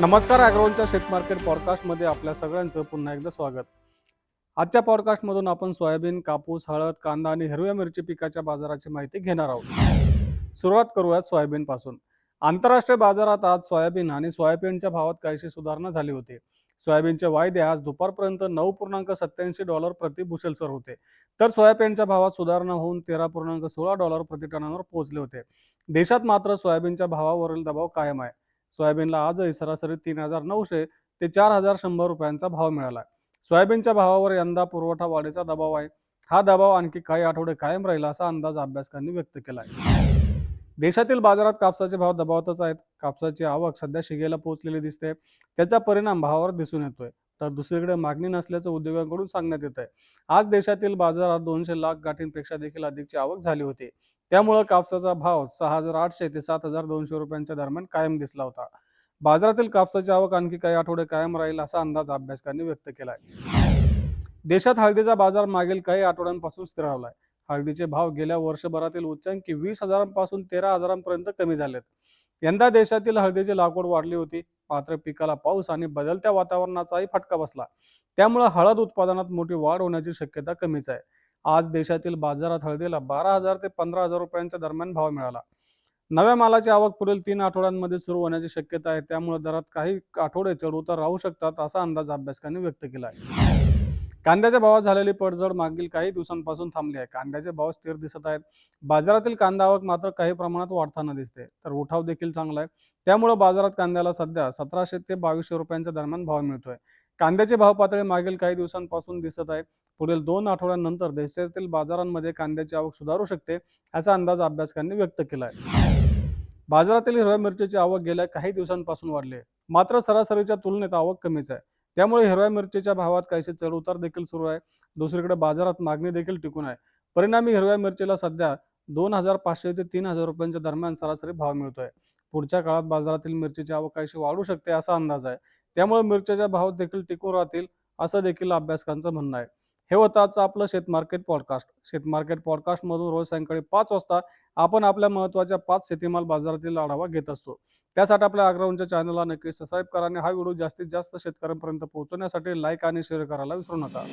नमस्कार अॅग्रोनच्या शेत मार्केट पॉडकास्टमध्ये आपल्या सगळ्यांचं पुन्हा एकदा स्वागत. आजच्या पॉडकास्टमधून आपण सोयाबीन कापूस हळद कांदा आणि हिरव्या मिरची पिकाच्या बाजाराची माहिती घेणार आहोत. सुरुवात करूयात सोयाबीनपासून आंतरराष्ट्रीय बाजारात आज सोयाबीन आणि सोयाबीनच्या भावात काहीशी सुधारणा झाली होती. सोयाबीनचे वायदे आज दुपारपर्यंत नऊ पूर्णांक सत्याऐंशी डॉलर प्रति बुशेलसर होते. तर सोयाबीनच्या भावात सुधारणा होऊन तेरा पूर्णांक सोळा डॉलर प्रति टनावर पोहोचले होते. देशात मात्र सोयाबीनच्या भावावरील दबाव कायम आहे. सोयाबीनला आजही सरासरी तीन हजार नऊशे ते चार हजार शंभर रुपयांचा भाव मिळाला सोयाबीनच्या भावावर यंदा पुरवठा वाढीचा दबाव आहे. हा दबाव आणखी काही आठवडे कायम राहील असा अंदाज अभ्यासकांनी व्यक्त केला आहे देशातील बाजारात कापसाचे भाव दबावतच आहेत. कापसाची आवक सध्या शिगेला पोहोचलेली दिसते. त्याचा परिणाम भावावर दिसून येतोय. तर दुसरीकडे मागणी नसल्याचं उद्योगांकडून सांगण्यात येत आहे आज देशातील बाजारात दोनशे लाख गाठींपेक्षा देखील अधिकची आवक झाली होती. त्यामुळे कापसाचा भाव सहा हजार आठशे ते सात हजार दोनशे रुपयांच्या दरम्यान कायम दिसला होता. बाजारातील कापसाची आवक आणखी काही आठवडे कायम राहील असा अंदाज अभ्यासकांनी व्यक्त केला आहे देशात हळदीचा बाजार मागील काही आठवड्यांपासून स्थिरावलाय हळदीचे भाव गेल्या वर्षभरातील उच्चांकी वीस हजारांपासून तेरा हजारांपर्यंत कमी झालेत. यंदा देशातील हळदीची लागवड वाढली होती. मात्र पिकाला पाऊस आणि बदलत्या वातावरणाचाही फटका बसला. त्यामुळे हळद उत्पादनात मोठी वाढ होण्याची शक्यता कमीच आहे. आज देशातील बाजारात हळदीला बारा हजार ते पंधरा हजार रुपयांच्या दरम्यान भाव मिळाला. नव्या मालाची आवक पुढील तीन आठवड्यांमध्ये सुरू होण्याची शक्यता आहे. त्यामुळे दरात काही आठवडे चढ उतार राहू शकतात असा अंदाज अभ्यासकांनी व्यक्त केला आहे कांद्याच्या भावात झालेली पडझड मागील काही दिवसांपासून थांबली आहे. कांद्याचे भाव स्थिर दिसत आहेत. बाजारातील कांदा आवक मात्र काही प्रमाणात वाढताना दिसते तर उठाव देखील चांगला आहे. त्यामुळे बाजारात कांद्याला सध्या सतराशे ते बावीसशे रुपयांच्या दरम्यान भाव मिळतोय. कांद्याचे भाव पातळी मागील काही दिवसांपासून दिसत आहे. पुढील दोन आठवड्यांनंतर देशातील बाजारांमध्ये कांद्याची आवक सुधारू शकते असा अंदाज अभ्यासकांनी व्यक्त केला आहे बाजारातील हिरव्या मिरचीची आवक गेल्या काही दिवसांपासून वाढली आहे. मात्र सरासरीच्या तुलनेत आवक कमीच आहे. त्यामुळे हिरव्या मिरचीच्या भावात काहीसे चढउतार देखील सुरू आहे. दुसरीकडे बाजारात मागणी देखील टिकून आहे. परिणामी हिरव्या मिरचीला सध्या दोन हजार पाचशे ते तीन हजार रुपयांच्या दरम्यान सरासरी भाव मिळतोय. पुढच्या काळात बाजारातील मिरचीची आवक काहीशी वाढू शकते असा अंदाज आहे. त्यामुळे मिरच्याच्या भाव देखील टिकून राहतील असं देखील अभ्यासकांचं म्हणणं आहे. हे होतं आजचं आपलं शेत मार्केट पॉडकास्ट शेत मार्केट पॉडकास्टमधून रोज सायंकाळी पाच वाजता आपण आपल्या महत्त्वाच्या पाच शेतीमाल बाजारातील आढावा घेत असतो. त्यासाठी आपल्या अग्राऊंडच्या चॅनलला नक्की सबस्क्राईब करा आणि हा व्हिडिओ जास्तीत जास्त शेतकऱ्यांपर्यंत पोहोचवण्यासाठी लाईक आणि शेअर करायला विसरू नका.